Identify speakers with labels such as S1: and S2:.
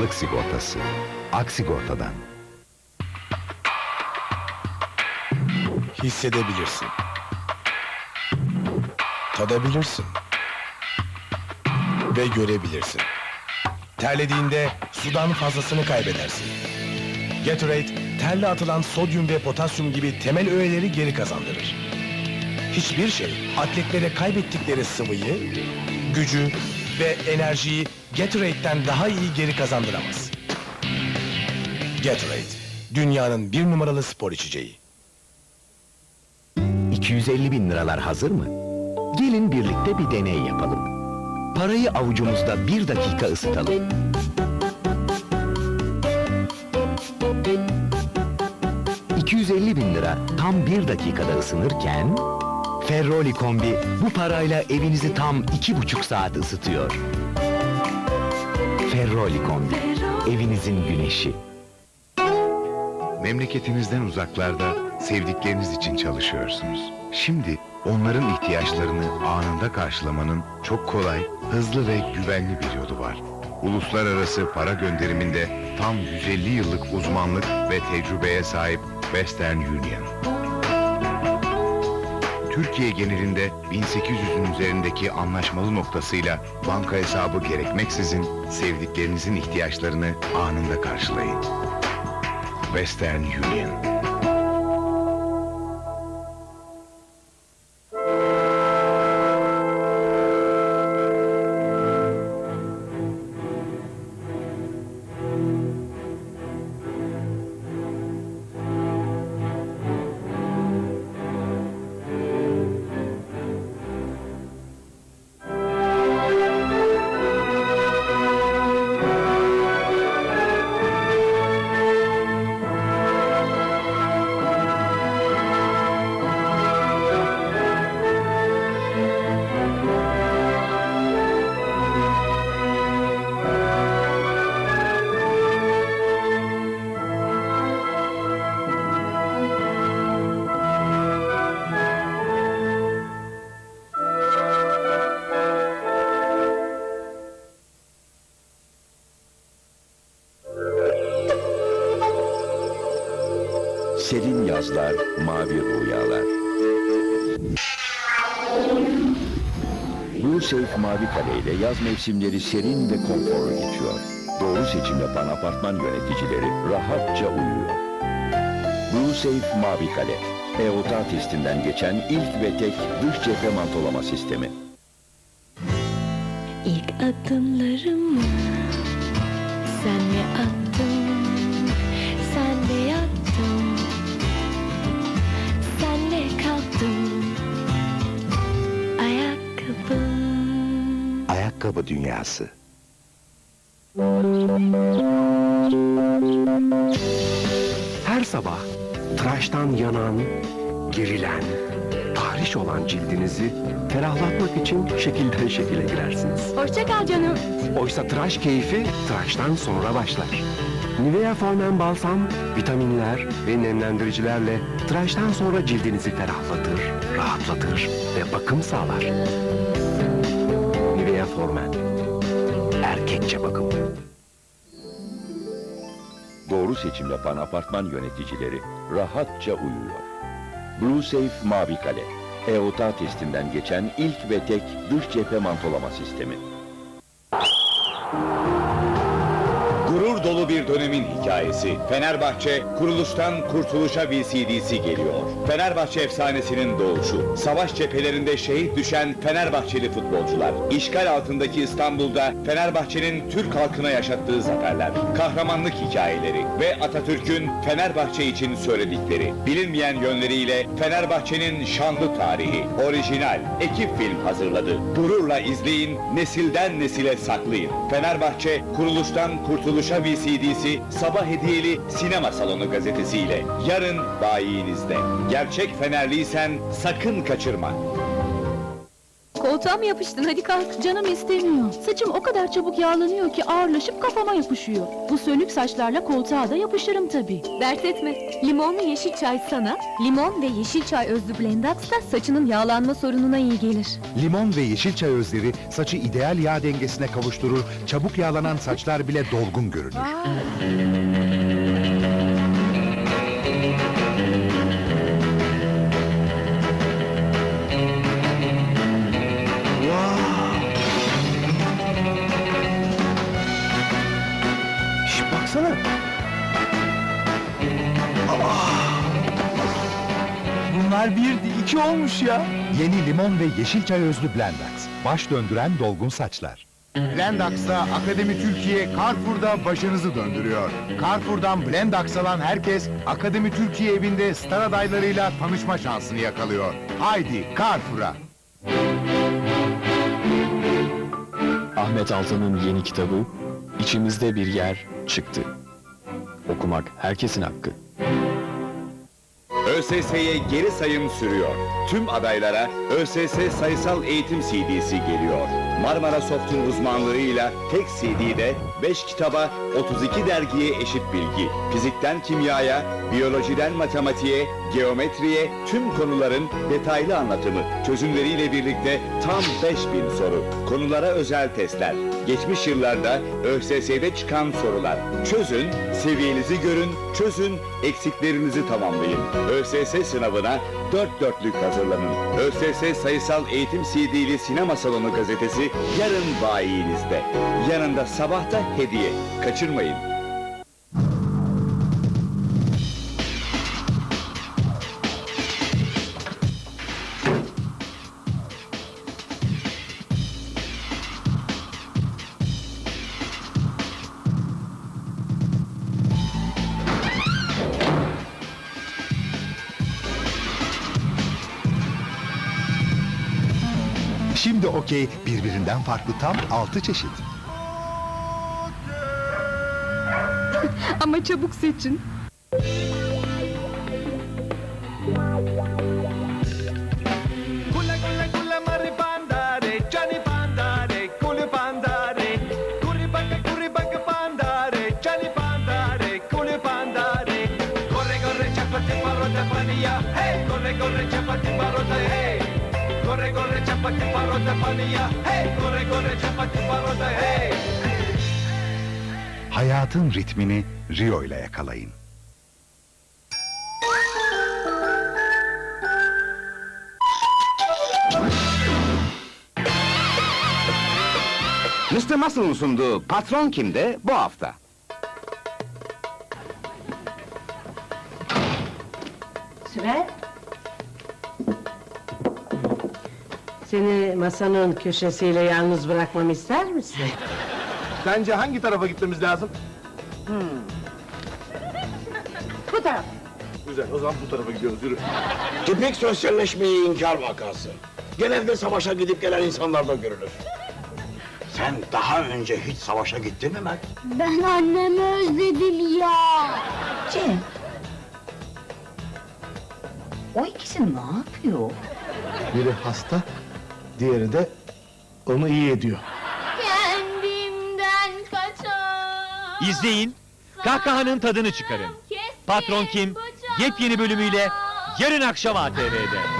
S1: Sağlık sigortası. Aksigorta'dan.
S2: Hissedebilirsin. Tadabilirsin. Ve görebilirsin. Terlediğinde sudan fazlasını kaybedersin. Gatorade, terle atılan sodyum ve potasyum gibi temel öğeleri geri kazandırır. Hiçbir şey atletlere kaybettikleri sıvıyı, gücü ve enerjiyi Gatorade'den daha iyi geri kazandıramaz. Gatorade, dünyanın bir numaralı spor içeceği.
S1: 250 bin liralar hazır mı? Gelin birlikte bir deney yapalım. Parayı avucumuzda bir dakika ısıtalım. ...250 bin lira tam bir dakikada ısınırken... ...Ferroli kombi bu parayla evinizi tam iki buçuk saat ısıtıyor. Ferroli kombi, evinizin güneşi.
S3: Memleketinizden uzaklarda sevdikleriniz için çalışıyorsunuz. Şimdi onların ihtiyaçlarını anında karşılamanın çok kolay, hızlı ve güvenli bir yolu var. Uluslararası para gönderiminde tam 150 yıllık uzmanlık ve tecrübeye sahip Western Union. Türkiye genelinde 1800'ün üzerindeki anlaşmalı noktasıyla banka hesabı gerekmeksizin sevdiklerinizin ihtiyaçlarını anında karşılayın. Western Union.
S1: Serin yazlar, mavi rüyalar. Blue Safe Mavi Kale ile yaz mevsimleri serin ve konforlu geçiyor. Doğru seçim yapan apartman yöneticileri rahatça uyuyor. Blue Safe Mavi Kale, EOTA testinden geçen ilk ve tek dış cephe mantolama sistemi.
S4: İlk adımlarımı senle attım,
S1: Ayakkabı dünyası.
S5: Her sabah tıraştan yanan, gerilen, tahriş olan cildinizi ferahlatmak için şekilden şekile girersiniz.
S4: Hoşça kal canım.
S5: Oysa tıraş keyfi tıraştan sonra başlar. Nivea Formen Balsam, vitaminler ve nemlendiricilerle tıraştan sonra cildinizi ferahlatır, rahatlatır ve bakım sağlar. Nivea Formen. Erkekçe bakım.
S1: Doğru seçim yapan apartman yöneticileri rahatça uyuyor. Blue Safe Mavi Kale, EOTA testinden geçen ilk ve tek dış cephe mantolama sistemi.
S6: Gurur dolu bir dönemin hikayesi. Fenerbahçe, kuruluştan kurtuluşa VCD'si geliyor. Fenerbahçe efsanesinin doğuşu. Savaş cephelerinde şehit düşen Fenerbahçeli futbolcular. İşgal altındaki İstanbul'da Fenerbahçe'nin Türk halkına yaşattığı zaferler. Kahramanlık hikayeleri ve Atatürk'ün Fenerbahçe için söyledikleri. Bilinmeyen yönleriyle Fenerbahçe'nin şanlı tarihi. Orijinal, ekip film hazırladı. Gururla izleyin, nesilden nesile saklayın. Fenerbahçe, kuruluştan kurtuluşa VCD'si sabah hediyeli sinema salonu gazetesiyle. Yarın bayinizde. Gerçek Fenerliysen sakın kaçırma.
S7: Koltuğa mı yapıştın? Hadi kalk.
S8: Canım istemiyor. Saçım o kadar çabuk yağlanıyor ki ağırlaşıp kafama yapışıyor. Bu sönük saçlarla koltuğa da yapışırım tabii.
S7: Dert etme. Limonlu yeşil çay sana, limon ve yeşil çay özlü Blendax da saçının yağlanma sorununa iyi gelir.
S3: Limon ve yeşil çay özleri saçı ideal yağ dengesine kavuşturur, çabuk yağlanan saçlar bile dolgun görünür.
S9: Şş olmuş ya.
S3: Yeni limon ve yeşil çay özlü Blendax. Baş döndüren dolgun saçlar.
S10: Blendax'ta Akademi Türkiye Carrefour'da başınızı döndürüyor. Carrefour'dan Blendax alan herkes Akademi Türkiye evinde star adaylarıyla tanışma şansını yakalıyor. Haydi Carrefour'a.
S11: Ahmet Altan'ın yeni kitabı İçimizde Bir Yer çıktı. Okumak herkesin hakkı.
S6: ÖSS'ye geri sayım sürüyor. Tüm adaylara ÖSS sayısal eğitim CD'si geliyor. Marmara Soft'un uzmanlığıyla tek CD'de 5 kitaba 32 dergiye eşit bilgi. Fizikten kimyaya, biyolojiden matematiğe, geometriye tüm konuların detaylı anlatımı. Çözümleriyle birlikte tam 5000 soru. Konulara özel testler. Geçmiş yıllarda ÖSS'de çıkan sorular. Çözün, seviyenizi görün, çözün, eksiklerinizi tamamlayın. ÖSS sınavına dört dörtlük hazırlanın. ÖSS Sayısal Eğitim CD'li Sinema Salonu gazetesi yarın bayinizde. Yanında sabahta hediye. Kaçırmayın.
S3: Şimdi okey birbirinden farklı tam 6 çeşit.
S12: pandare, kuli pandare. Corre corre chapati parota pania, hey, corre corre chapati parota, hey.
S3: Hayatın ritmini Rio ile yakalayın.
S13: Mr. Muscle'ın sunduğu Patron Kim'de bu hafta.
S14: Süre. Seni masanın köşesiyle yalnız bırakmamı ister misin?
S9: Sence hangi tarafa gitmemiz lazım?
S14: Bu taraf.
S9: Güzel, o zaman bu tarafa gidiyoruz, yürü.
S15: Tipik sosyalleşmeyi inkar vakası. Genelde savaşa gidip gelen insanlarda görülür. Sen daha önce hiç savaşa gittin mi Mert?
S7: Ben annemi özledim ya.
S8: Cem. O ikisi ne yapıyor?
S9: Biri hasta, diğeri de onu iyi ediyor.
S16: İzleyin, kahkahanın tadını çıkarın. Patron Kim, yepyeni bölümüyle yarın akşam ATV'de.